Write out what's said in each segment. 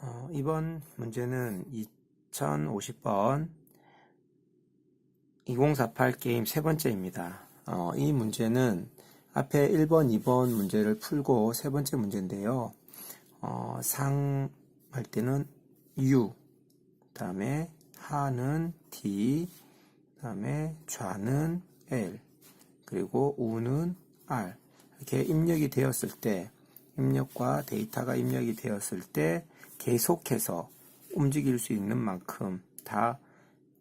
어, 이번 문제는 2050번 2048 게임 세 번째입니다. 어, 이 문제는 앞에 1번, 2번 문제를 풀고 세 번째 문제인데요. 어, 상 할 때는 U, 그 다음에 하는 D, 그 다음에 좌는 L, 그리고 우는 R. 이렇게 입력이 되었을 때, 입력과 데이터가 입력이 되었을 때 계속해서 움직일 수 있는 만큼 다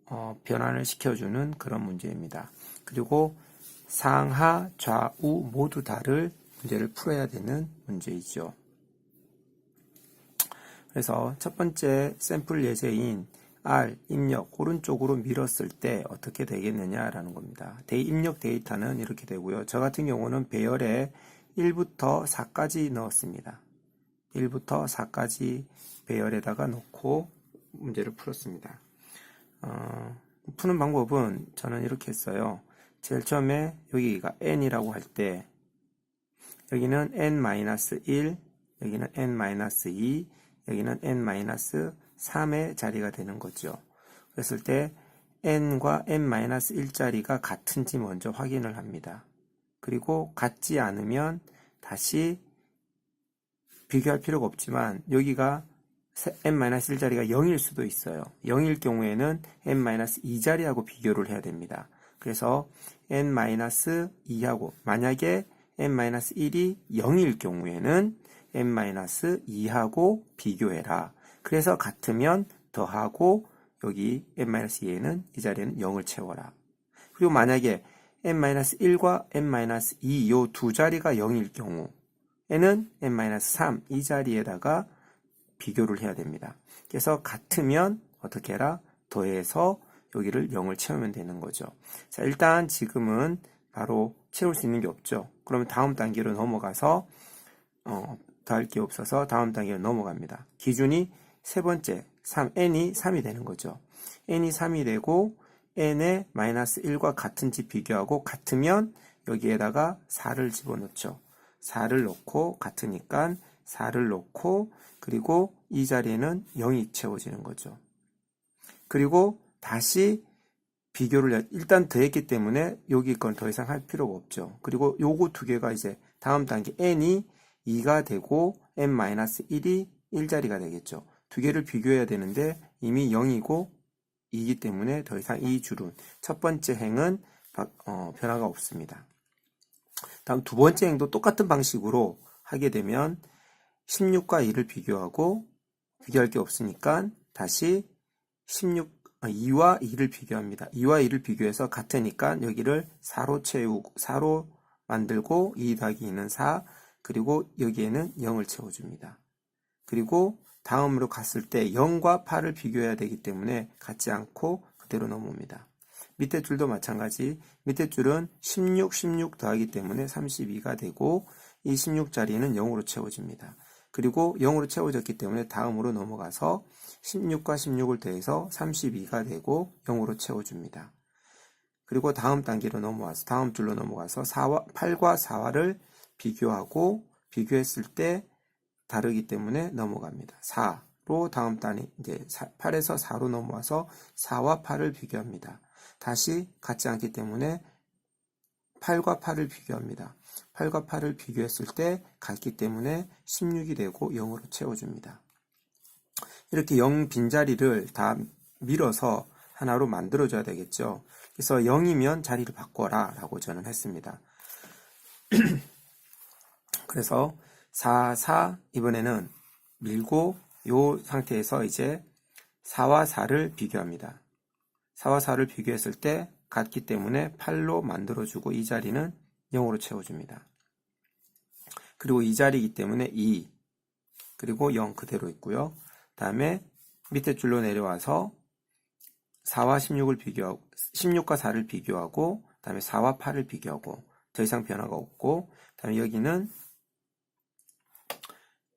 어, 변환을 시켜주는 그런 문제입니다. 그리고 상하, 좌우 모두 다를 문제를 풀어야 되는 문제이죠. 그래서 첫 번째 샘플 예제인 R 입력 오른쪽으로 밀었을 때 어떻게 되겠느냐라는 겁니다. 데이 입력 데이터는 이렇게 되고요. 저 같은 경우는 배열에 1부터 4까지 넣었습니다. 1부터 4까지 배열에다가 놓고 문제를 풀었습니다. 어, 푸는 방법은 저는 이렇게 했어요. 제일 처음에 여기가 n이라고 할 때 여기는 n-1, 여기는 n-2, 여기는 n-3의 자리가 되는 거죠. 그랬을 때 n과 n-1 자리가 같은지 먼저 확인을 합니다. 그리고 같지 않으면 다시 비교할 필요가 없지만 여기가 n-1 자리가 0일 수도 있어요. 0일 경우에는 n-2 자리하고 비교를 해야 됩니다. 그래서 n-2하고 만약에 n-1이 0일 경우에는 n-2하고 비교해라. 그래서 같으면 더하고 여기 n-2에는 이 자리에는 0을 채워라. 그리고 만약에 n-1과 n-2 요두 자리가 0일 경우 에는 n-3 이 자리에다가 비교를 해야 됩니다. 그래서 같으면 어떻게 해라? 더해서 여기를 0을 채우면 되는 거죠. 자, 일단 지금은 바로 채울 수 있는 게 없죠. 그러면 다음 단계로 넘어가서 어, 더할 게 없어서 다음 단계로 넘어갑니다. 기준이 세 번째 3, n이 3이 되는 거죠. n이 3이 되고 n의 마이너스 1과 같은지 비교하고 같으면 여기에다가 4를 집어넣죠. 4를 넣고 같으니까 4를 넣고 그리고 이 자리에는 0이 채워지는 거죠. 그리고 다시 비교를 일단 더했기 때문에 여기 건 더 이상 할 필요가 없죠. 그리고 요거 두 개가 이제 다음 단계 n이 2가 되고 n-1이 1자리가 되겠죠. 두 개를 비교해야 되는데 이미 0이고 2이기 때문에 더 이상 이 줄은 첫 번째 행은 어, 변화가 없습니다. 다음 두 번째 행도 똑같은 방식으로 하게 되면 16과 2를 비교하고 비교할 게 없으니까 다시 16 2와 2를 비교합니다. 2와 2를 비교해서 같으니까 여기를 4로 채우고 4로 만들고 2 더하기 2는 4 그리고 여기에는 0을 채워줍니다. 그리고 다음으로 갔을 때 0과 8을 비교해야 되기 때문에 같지 않고 그대로 넘어옵니다. 밑에 줄도 마찬가지 밑에 줄은 16, 16 더하기 때문에 32가 되고 이 16 자리는 0으로 채워집니다. 그리고 0으로 채워졌기 때문에 다음으로 넘어가서 16과 16을 더해서 32가 되고 0으로 채워줍니다. 그리고 다음 단계로 넘어와서 다음 줄로 넘어가서 4와, 8과 4와를 비교하고 비교했을 때 다르기 때문에 넘어갑니다. 4로 다음 단위 이제 8에서 4로 넘어와서 4와 8을 비교합니다. 다시 같지 않기 때문에 8과 8을 비교합니다. 8과 8을 비교했을 때 같기 때문에 16이 되고 0으로 채워줍니다. 이렇게 0 빈자리를 다 밀어서 하나로 만들어줘야 되겠죠. 그래서 0이면 자리를 바꿔라 라고 저는 했습니다. 그래서 4, 4 이번에는 밀고 이 상태에서 이제 4와 4를 비교합니다. 4와 4를 비교했을 때 같기 때문에 8로 만들어주고 이 자리는 0으로 채워줍니다. 그리고 이 자리이기 때문에 2 그리고 0 그대로 있고요. 다음에 밑에 줄로 내려와서 4와 16을 비교하고 16과 4를 비교하고 다음에 4와 8을 비교하고 더 이상 변화가 없고 다음에 여기는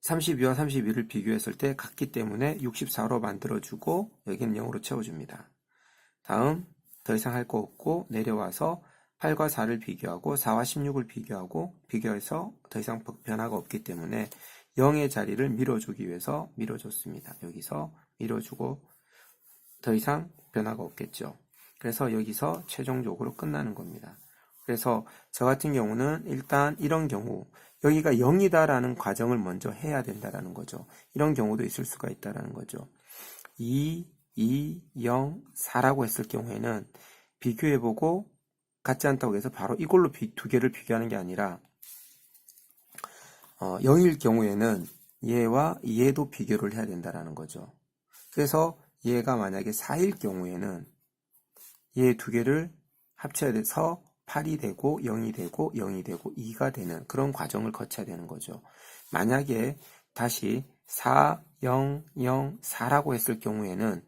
32와 31을 비교했을 때 같기 때문에 64로 만들어주고 여기는 0으로 채워줍니다. 다음 더 이상 할 거 없고 내려와서 8과 4를 비교하고 4와 16을 비교하고 비교해서 더 이상 변화가 없기 때문에 0의 자리를 밀어주기 위해서 밀어줬습니다. 여기서 밀어주고 더 이상 변화가 없겠죠. 그래서 여기서 최종적으로 끝나는 겁니다. 그래서 저 같은 경우는 일단 이런 경우 여기가 0이다라는 과정을 먼저 해야 된다라는 거죠. 이런 경우도 있을 수가 있다라는 거죠. 2, 2, 0, 4라고 했을 경우에는 비교해보고 같지 않다고 해서 바로 이걸로 비- 두 개를 비교하는 게 아니라 어, 0일 경우에는 얘와 얘도 비교를 해야 된다라는 거죠. 그래서 얘가 만약에 4일 경우에는 얘 두 개를 합쳐야 돼서 8이 되고 0이 되고 0이 되고 2가 되는 그런 과정을 거쳐야 되는 거죠. 만약에 다시 4, 0, 0, 4라고 했을 경우에는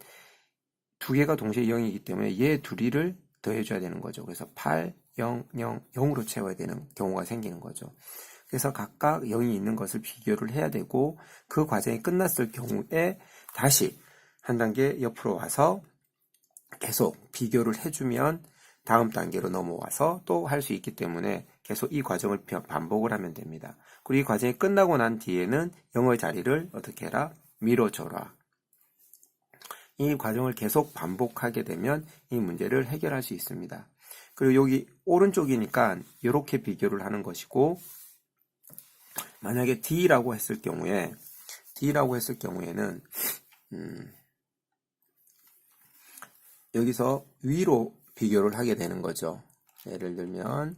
두 개가 동시에 0이기 때문에 얘 둘이를 더해줘야 되는 거죠. 그래서 8, 0, 0, 0으로 채워야 되는 경우가 생기는 거죠. 그래서 각각 0이 있는 것을 비교를 해야 되고 그 과정이 끝났을 경우에 다시 한 단계 옆으로 와서 계속 비교를 해주면 다음 단계로 넘어와서 또 할 수 있기 때문에 계속 이 과정을 비- 반복을 하면 됩니다. 그리고 이 과정이 끝나고 난 뒤에는 영어의 자리를 어떻게 해라? 밀어줘라. 이 과정을 계속 반복하게 되면 이 문제를 해결할 수 있습니다. 그리고 여기 오른쪽이니까 이렇게 비교를 하는 것이고 만약에 D라고 했을 경우에 D라고 했을 경우에는 음, 여기서 위로 비교를 하게 되는 거죠. 예를 들면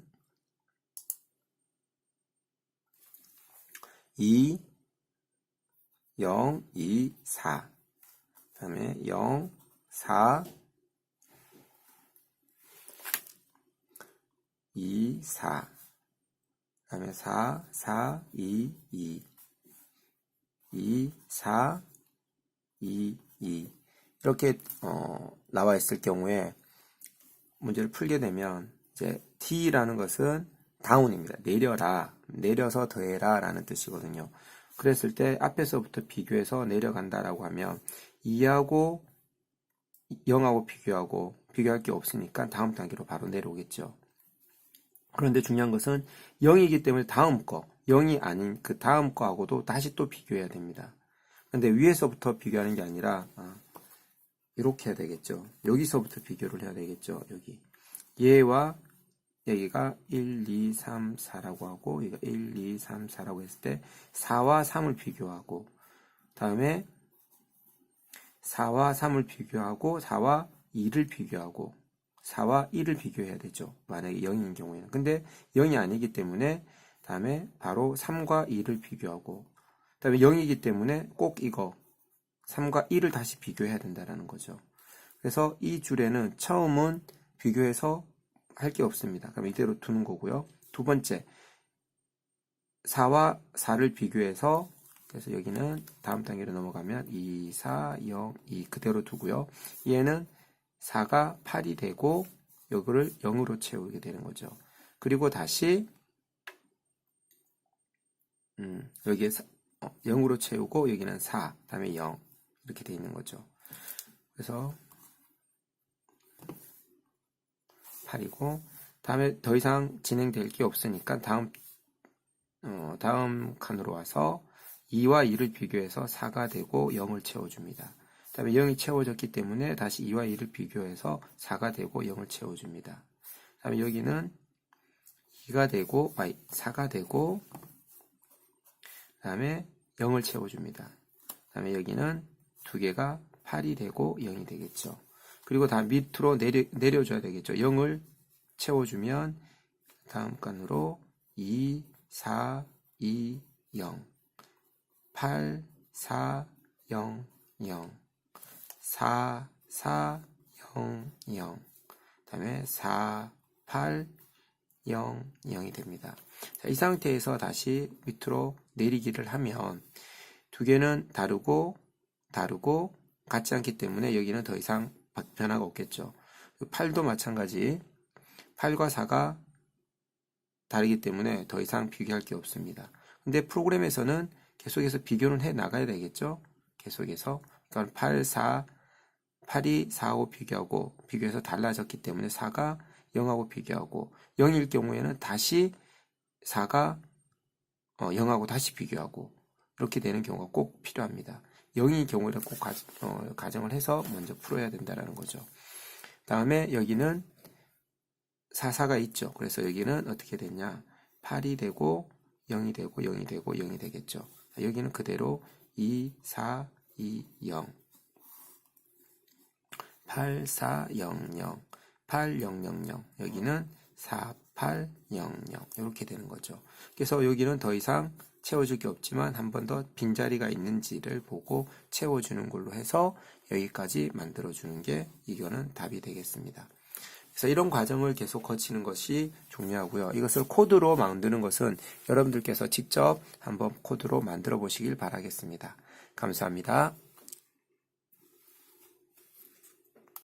2, 0, 2, 4 그 다음에 0, 4, 2, 4 그 다음에 4, 4, 2, 2 2, 4, 2, 2 이렇게 어, 나와 있을 경우에 문제를 풀게 되면 이제 t라는 것은 다운입니다. 내려라, 내려서 더해라 라는 뜻이거든요. 그랬을 때 앞에서부터 비교해서 내려간다라고 하면 2하고 0하고 비교하고 비교할 게 없으니까 다음 단계로 바로 내려오겠죠. 그런데 중요한 것은 0이기 때문에 다음 거, 0이 아닌 그 다음 거하고도 다시 또 비교해야 됩니다. 근데 위에서부터 비교하는 게 아니라 아, 이렇게 해야 되겠죠. 여기서부터 비교를 해야 되겠죠. 여기 얘와 여기가 1, 2, 3, 4라고 하고 여기가 1, 2, 3, 4라고 했을 때 4와 3을 비교하고 다음에 4와 3을 비교하고 4와 2를 비교하고 4와 1을 비교해야 되죠. 만약에 0인 경우에는. 근데 0이 아니기 때문에 다음에 바로 3과 2를 비교하고 다음에 0이기 때문에 꼭 이거 3과 1을 다시 비교해야 된다는 거죠. 그래서 이 줄에는 처음은 비교해서 할 게 없습니다. 그럼 이대로 두는 거고요. 두 번째 4와 4를 비교해서 그래서 여기는 다음 단계로 넘어가면 2, 4, 0, 2 그대로 두고요. 얘는 4가 8이 되고 요거를 0으로 채우게 되는 거죠. 그리고 다시 음, 여기에 0으로 채우고 여기는 4, 다음에 0 이렇게 돼 있는 거죠. 그래서 8이고 다음에 더 이상 진행될 게 없으니까 다음 어, 다음 칸으로 와서 2와 2를 비교해서 4가 되고 0을 채워줍니다. 다음에 0이 채워졌기 때문에 다시 2와 2를 비교해서 4가 되고 0을 채워줍니다. 다음에 여기는 2가 되고 아니 4가 되고 다음에 0을 채워줍니다. 다음에 여기는 두 개가 8이 되고 0이 되겠죠. 그리고 다 밑으로 내려, 내려줘야 되겠죠. 0을 채워주면 다음 칸으로 2, 4, 2, 0 8, 4, 0, 0 4, 4, 0, 0 다음에 4, 8, 0, 0이 됩니다. 자, 이 상태에서 다시 밑으로 내리기를 하면 두 개는 다르고 다르고 같지 않기 때문에 여기는 더 이상 변화가 없겠죠. 8도 마찬가지 8과 4가 다르기 때문에 더 이상 비교할 게 없습니다. 근데 프로그램에서는 계속해서 비교는 해 나가야 되겠죠. 계속해서 그러니까 8, 4, 8이 4하고 비교하고 비교해서 달라졌기 때문에 4가 0하고 비교하고 0일 경우에는 다시 4가 어, 0하고 다시 비교하고 이렇게 되는 경우가 꼭 필요합니다. 0인 경우를 꼭 가, 어, 가정을 해서 먼저 풀어야 된다라는 거죠. 다음에 여기는 44가 있죠. 그래서 여기는 어떻게 됐냐? 8이 되고 0이 되고 0이 되고 0이 되겠죠. 여기는 그대로 2, 4, 2, 0 8, 4, 0, 0 8, 0, 0, 0 여기는 4, 8, 0, 0 이렇게 되는 거죠. 그래서 여기는 더 이상 채워줄 게 없지만 한 번 더 빈자리가 있는지를 보고 채워주는 걸로 해서 여기까지 만들어주는 게 이거는 답이 되겠습니다. 그래서 이런 과정을 계속 거치는 것이 중요하고요. 이것을 코드로 만드는 것은 여러분들께서 직접 한번 코드로 만들어 보시길 바라겠습니다. 감사합니다.